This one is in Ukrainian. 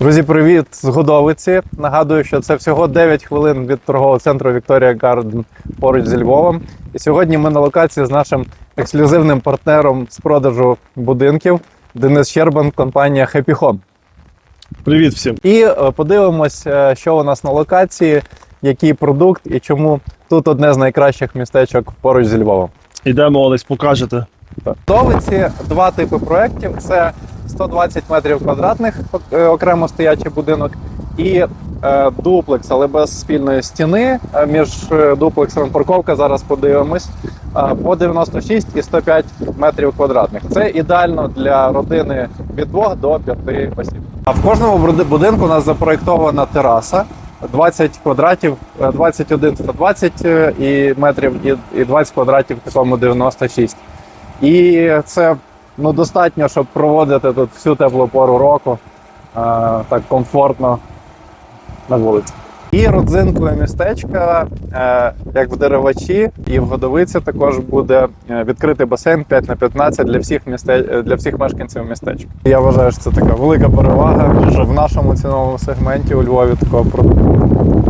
Друзі, привіт з Годовиці. Нагадую, що це всього 9 хвилин від торгового центру Вікторія Гарден поруч зі Львовом. І сьогодні ми на локації з нашим ексклюзивним партнером з продажу будинків Денис Щербан, компанія Happy Home. Привіт всім. І е, подивимось, е, що у нас на локації, який продукт і чому тут одне з найкращих містечок поруч зі Львовом. Йдемо, Олесь, покажете. В Довиці два типи проєктів: це 120 метрів квадратних е, окремо стоячий будинок, і е, дуплекс, але без спільної стіни. Е, Між е, дуплексом парковка зараз подивимось. По 96 і 105 метрів квадратних. Це ідеально для родини від 2 до 5 осіб. А в кожному будинку у нас запроєктована тераса. 20 квадратів, е, 21 120 е, і метрів і 20 квадратів в такому 96. І це ну, достатньо, щоб проводити тут всю теплу пору року е, так комфортно на вулиці. І родзинкою містечка, е, як в деревачі, і в Годовиці також буде е, відкритий басейн 5 на 15 для всіх місте... для всіх мешканців містечка. Я вважаю, що це така велика перевага, що в нашому ціновому сегменті у Львові такого продукту